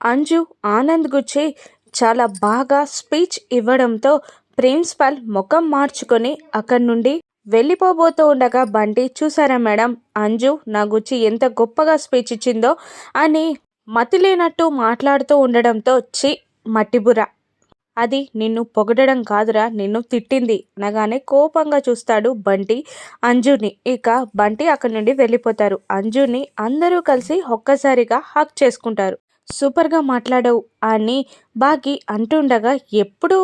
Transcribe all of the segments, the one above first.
అంజు ఆనంద్ గుచ్చి చాలా బాగా స్పీచ్ ఇవ్వడంతో ప్రిన్సిపల్ ముఖం మార్చుకొని అక్కడి నుండి వెళ్ళిపోబోతూ ఉండగా బంటి చూసారా మేడం? అంజు నా గుచ్చి ఎంత గొప్పగా స్పీచ్ ఇచ్చిందో అని మతి లేనట్టు మాట్లాడుతూ ఉండడంతో చి మట్టిబుర అది నిన్ను పొగడడం కాదురా నిన్ను తిట్టింది అనగానే కోపంగా చూస్తాడు బంటి అంజుని. ఇక బంటి అక్కడి నుండి వెళ్ళిపోతారు. అంజుని అందరూ కలిసి ఒక్కసారిగా హక్ చేసుకుంటారు. సూపర్గా మాట్లాడవు అని బాగి అంటుండగా ఎప్పుడు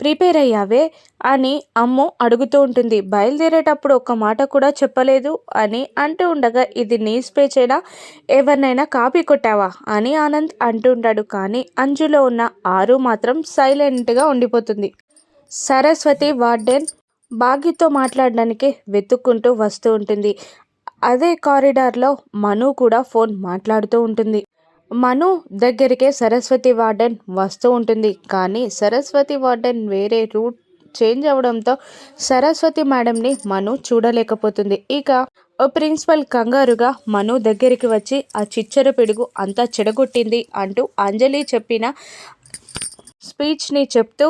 ప్రిపేర్ అయ్యావే? అని అమ్ము అడుగుతూ ఉంటుంది. బయలుదేరేటప్పుడు ఒక మాట కూడా చెప్పలేదు అని అంటూ ఉండగా ఇది నీ స్పేచేనా ఎవరినైనా కాపీ కొట్టావా? అని ఆనంద్ అంటుంటాడు కానీ అంజులో ఉన్న ఆరు మాత్రం సైలెంట్గా ఉండిపోతుంది. సరస్వతి వార్డెన్ బాగితో మాట్లాడడానికి వెతుక్కుంటూ వస్తూ ఉంటుంది. అదే కారిడార్లో మను కూడా ఫోన్ మాట్లాడుతూ ఉంటుంది. మను దగ్గరికే సరస్వతి వార్డెన్ వస్తూ ఉంటుంది. కానీ సరస్వతి వార్డెన్ వేరే రూట్ చేంజ్ అవడంతో సరస్వతి మేడంని మను చూడలేకపోతుంది. ఇక ప్రిన్సిపల్ కంగారుగా మను దగ్గరికి వచ్చి ఆ చిచ్చర పిడుగు అంతా చెడగొట్టింది అంటూ అంజలి చెప్పిన స్పీచ్ని చెప్తూ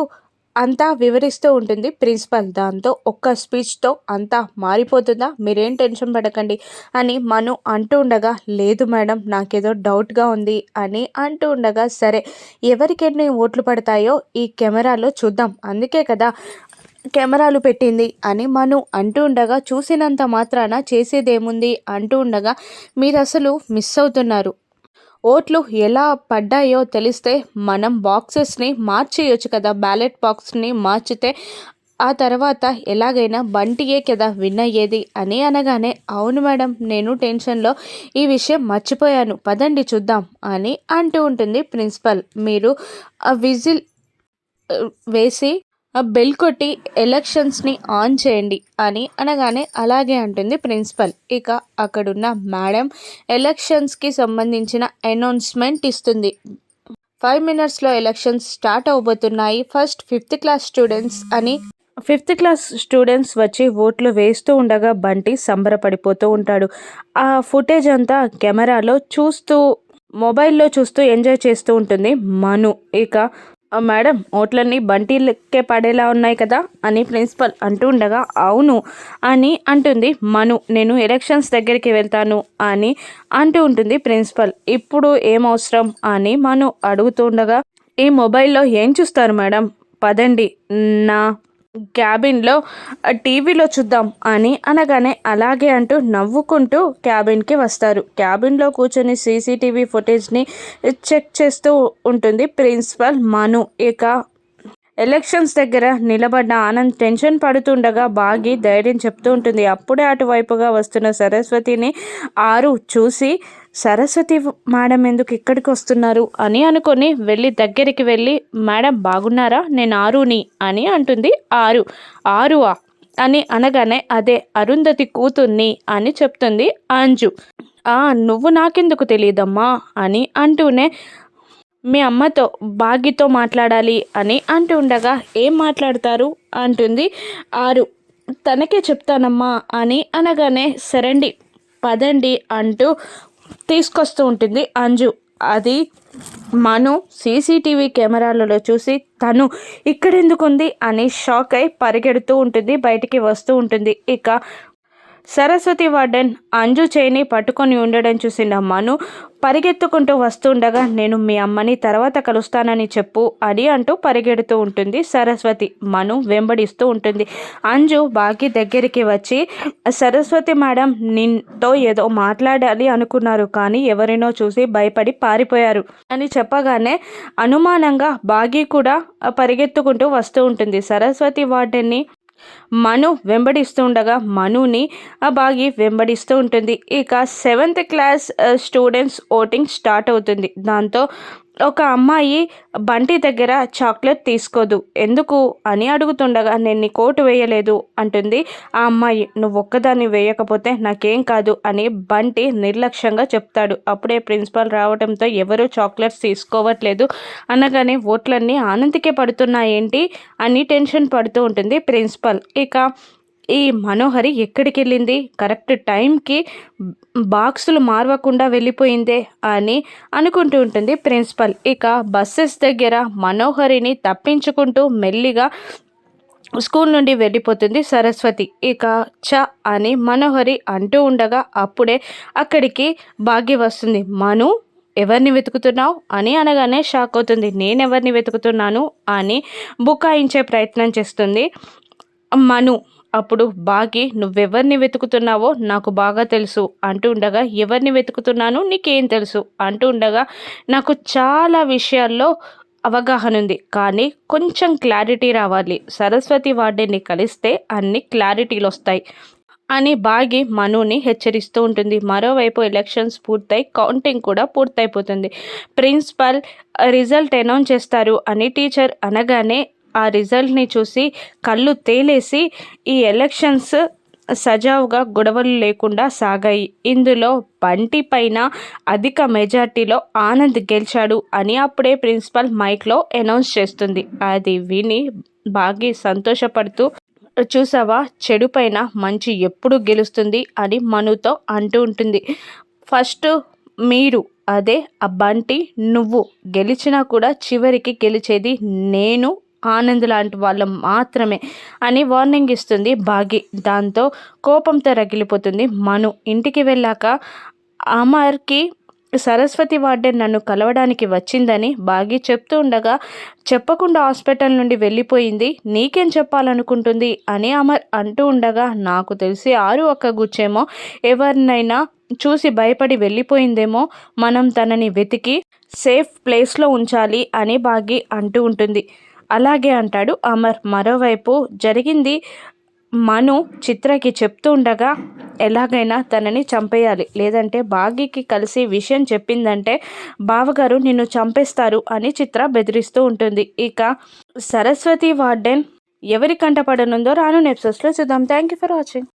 అంతా వివరిస్తూ ఉంటుంది. ప్రిన్సిపల్ దాంతో ఒక్క స్పీచ్తో అంతా మారిపోతుందా? మీరేం టెన్షన్ పడకండి అని మను అంటూ ఉండగా లేదు మేడం నాకేదో డౌట్గా ఉంది అని అంటూ ఉండగా సరే ఎవరికి ఎన్ని ఓట్లు పడతాయో ఈ కెమెరాలో చూద్దాం. అందుకే కదా కెమెరాలు పెట్టింది అని మను అంటూ ఉండగా చూసినంత మాత్రాన చేసేదేముంది అంటూ ఉండగా మీరు అసలు మిస్ అవుతున్నారు. ఓట్లు ఎలా పడ్డాయో తెలిస్తే మనం బాక్సెస్ని మార్చేయొచ్చు కదా. బ్యాలెట్ బాక్స్ని మార్చితే ఆ తర్వాత ఎలాగైనా బంటియే కదా విన్ అయ్యేది అని అనగానే అవును మేడం నేను టెన్షన్లో ఈ విషయం మర్చిపోయాను. పదండి చూద్దాం అని అంటూ ఉంటుంది ప్రిన్సిపల్. మీరు విజిల్ వేసి బెల్ కొట్టి ఎలక్షన్స్ని ఆన్ చేయండి అని అనగానే అలాగే అంటుంది ప్రిన్సిపల్ ఇక అక్కడున్న మేడం ఎలక్షన్స్కి సంబంధించిన అనౌన్స్మెంట్ ఇస్తుంది. ఫైవ్ మినిట్స్లో ఎలక్షన్స్ స్టార్ట్ అవబోతున్నాయి. ఫస్ట్ ఫిఫ్త్ క్లాస్ స్టూడెంట్స్ అని ఫిఫ్త్ క్లాస్ స్టూడెంట్స్ వచ్చి ఓట్లు వేస్తూ ఉండగా బంటి సంబరపడిపోతూ ఉంటాడు. ఆ ఫుటేజ్ అంతా కెమెరాలో చూస్తూ మొబైల్లో చూస్తూ ఎంజాయ్ చేస్తూ ఉంటుంది మను. ఇక మేడం ఓట్లన్నీ బంటికే పడేలా ఉన్నాయి కదా అని ప్రిన్సిపల్ అంటూ ఉండగా అవును అని అంటుంది. మను నేను ఎలక్షన్స్ దగ్గరికి వెళ్తాను అని అంటూ ఉంటుంది ప్రిన్సిపల్. ఇప్పుడు ఏం అవసరం అని మను అడుగుతుండగా ఈ మొబైల్లో ఏం చూస్తారు మేడం? పదండి. నా క్యాబిన్లో టీవీలో చూద్దాం అని అనగానే అలాగే అంటూ నవ్వుకుంటూ క్యాబిన్కి వస్తారు. క్యాబిన్లో కూర్చొని సీసీటీవీ ఫుటేజ్ని చెక్ చేస్తూ ఉంటుంది ప్రిన్సిపల్ మను. ఇక ఎలక్షన్స్ దగ్గర నిలబడ్డ ఆనంద్ టెన్షన్ పడుతుండగా బాగి ధైర్యం చెప్తూ ఉంటుంది. అప్పుడే అటువైపుగా వస్తున్న సరస్వతిని ఆరు చూసి సరస్వతి మేడం ఎందుకు ఇక్కడికి వస్తున్నారు అని అనుకొని వెళ్ళి దగ్గరికి వెళ్ళి మేడం బాగున్నారా? నేను ఆరుని అని అంటుంది ఆరు. ఆరువా? అని అనగానే అదే అరుంధతి కూతుర్ని అని చెప్తుంది అంజు. ఆ నువ్వు నాకెందుకు తెలియదమ్మా అని అంటూనే మీ అమ్మతో బాగితో మాట్లాడాలి అని అంటూ ఉండగా ఏం మాట్లాడతారు? అంటుంది ఆరు. తనకే చెప్తానమ్మా అని అనగానే సరండి పదండి అంటూ తీసుకొస్తూ ఉంటుంది. అంజు అది మను సీసీటీవీ కెమెరాలలో చూసి తను ఇక్కడెందుకుంది అని షాక్ అయి పరిగెడుతూ ఉంటుంది. బయటికి వస్తూ ఉంటుంది. ఇక సరస్వతి వార్డెన్ అంజు చేయిని పట్టుకొని ఉండడం చూసిన మను పరిగెత్తుకుంటూ వస్తుండగా నేను మీ అమ్మని తర్వాత కలుస్తానని చెప్పు అని అంటూ పరిగెడుతూ ఉంటుంది సరస్వతి. మను వెంబడిస్తూ ఉంటుంది. అంజు బాగి దగ్గరికి వచ్చి సరస్వతి మేడం నిన్తో ఏదో మాట్లాడాలి అనుకున్నారు కానీ ఎవరినో చూసి భయపడి పారిపోయారు అని చెప్పగానే అనుమానంగా బాగి కూడా పరిగెత్తుకుంటూ వస్తూ ఉంటుంది. సరస్వతి వార్డెన్ని మను వెంబడిస్తూ ఉండగా మనుని ఆ బాగి వెంబడిస్తూ ఉంటుంది. ఇక seventh class students voting start అవుతుంది. దాంతో ఒక అమ్మాయి బంటి దగ్గర చాక్లెట్ తీసుకోదు. ఎందుకు? అని అడుగుతుండగా నేను నీ కోటు వేయలేదు అంటుంది ఆ అమ్మాయి. నువ్వు ఒక్కదాన్ని వేయకపోతే నాకేం కాదు అని బంటి నిర్లక్ష్యంగా చెప్తాడు. అప్పుడే ప్రిన్సిపాల్ రావడంతో ఎవరు చాక్లెట్స్ తీసుకోవట్లేదు. అనగానే ఓట్లన్నీ ఆనందికే పడుతున్నాయేంటి? అని టెన్షన్ పడుతూ ఉంటుంది ప్రిన్సిపల్. ఇక ఈ మనోహరి ఎక్కడికి వెళ్ళింది కరెక్ట్ టైంకి బాక్సులు మార్వకుండా వెళ్ళిపోయిందే అని అనుకుంటూ ఉంటుంది ప్రిన్సిపల్. ఇక బస్సెస్ దగ్గర మనోహరిని తప్పించుకుంటూ మెల్లిగా స్కూల్ నుండి వెళ్ళిపోతుంది సరస్వతి. ఇక చ అని మనోహరి అంటూ ఉండగా అప్పుడే అక్కడికి భాగ్య వస్తుంది. మను ఎవరిని వెతుకుతున్నావు? అని అనగానే షాక్ అవుతుంది. నేను ఎవరిని వెతుకుతున్నాను? అని బుకాయించే ప్రయత్నం చేస్తుంది మను. అప్పుడు బాగి నువ్వెవరిని వెతుకుతున్నావో నాకు బాగా తెలుసు అంటూ ఉండగా ఎవరిని వెతుకుతున్నాను నీకేం తెలుసు అంటూ ఉండగా నాకు చాలా విషయాల్లో అవగాహన ఉంది కానీ కొంచెం క్లారిటీ రావాలి. సరస్వతి వాడిని కలిస్తే అన్ని క్లారిటీలు వస్తాయి అని బాగి మనుని హెచ్చరిస్తూ ఉంటుంది. మరోవైపు ఎలక్షన్స్ పూర్తయి కౌంటింగ్ కూడా పూర్తయిపోతుంది. ప్రిన్సిపల్ రిజల్ట్ అనౌన్స్ చేస్తారు అని టీచర్ అనగానే ఆ రిజల్ట్ని చూసి కళ్ళు తేలేసి ఈ ఎలక్షన్స్ సజావుగా గొడవలు లేకుండా సాగాయి. ఇందులో బంటి పైన అధిక మెజార్టీలో ఆనంద్ గెలిచాడు అని అప్పుడే ప్రిన్సిపల్ మైక్లో అనౌన్స్ చేస్తుంది. అది విని బాగి సంతోషపడుతూ చూసావా చెడు పైన మంచి ఎప్పుడు గెలుస్తుంది? అని మనుతో అంటూ ఉంటుంది. ఫస్ట్ మీరు అదే ఆ బంటి నువ్వు గెలిచినా కూడా చివరికి గెలిచేది నేను ఆనంద్ లాంటి వాళ్ళు మాత్రమే అని వార్నింగ్ ఇస్తుంది భాగి దాంతో కోపంతో రగిలిపోతుంది మను. ఇంటికి వెళ్ళాక అమర్కి సరస్వతి వార్డెన్ నన్ను కలవడానికి వచ్చిందని బాగి చెప్తూ ఉండగా చెప్పకుండా హాస్పిటల్ నుండి వెళ్ళిపోయింది. నీకేం చెప్పాలనుకుంటుంది? అని అమర్ అంటూ ఉండగా నాకు తెలిసి ఆరు ఒక్క గుచ్చేమో ఎవరినైనా చూసి భయపడి వెళ్ళిపోయిందేమో. మనం తనని వెతికి సేఫ్ ప్లేస్లో ఉంచాలి అని బాగి అంటూ ఉంటుంది. అలాగే అంటాడు అమర్. మరోవైపు జరిగింది మను చిత్రకి చెప్తూ ఉండగా ఎలాగైనా తనని చంపేయాలి. లేదంటే బాగీకి కలిసి విషయం చెప్పిందంటే బావగారు నిన్ను చంపేస్తారు అని చిత్ర బెదిరిస్తూ ఉంటుంది. ఇక సరస్వతి వార్డెన్ ఎవరి కంటపడనుందో రాను నెప్సెస్లో చూద్దాం. Thank you for watching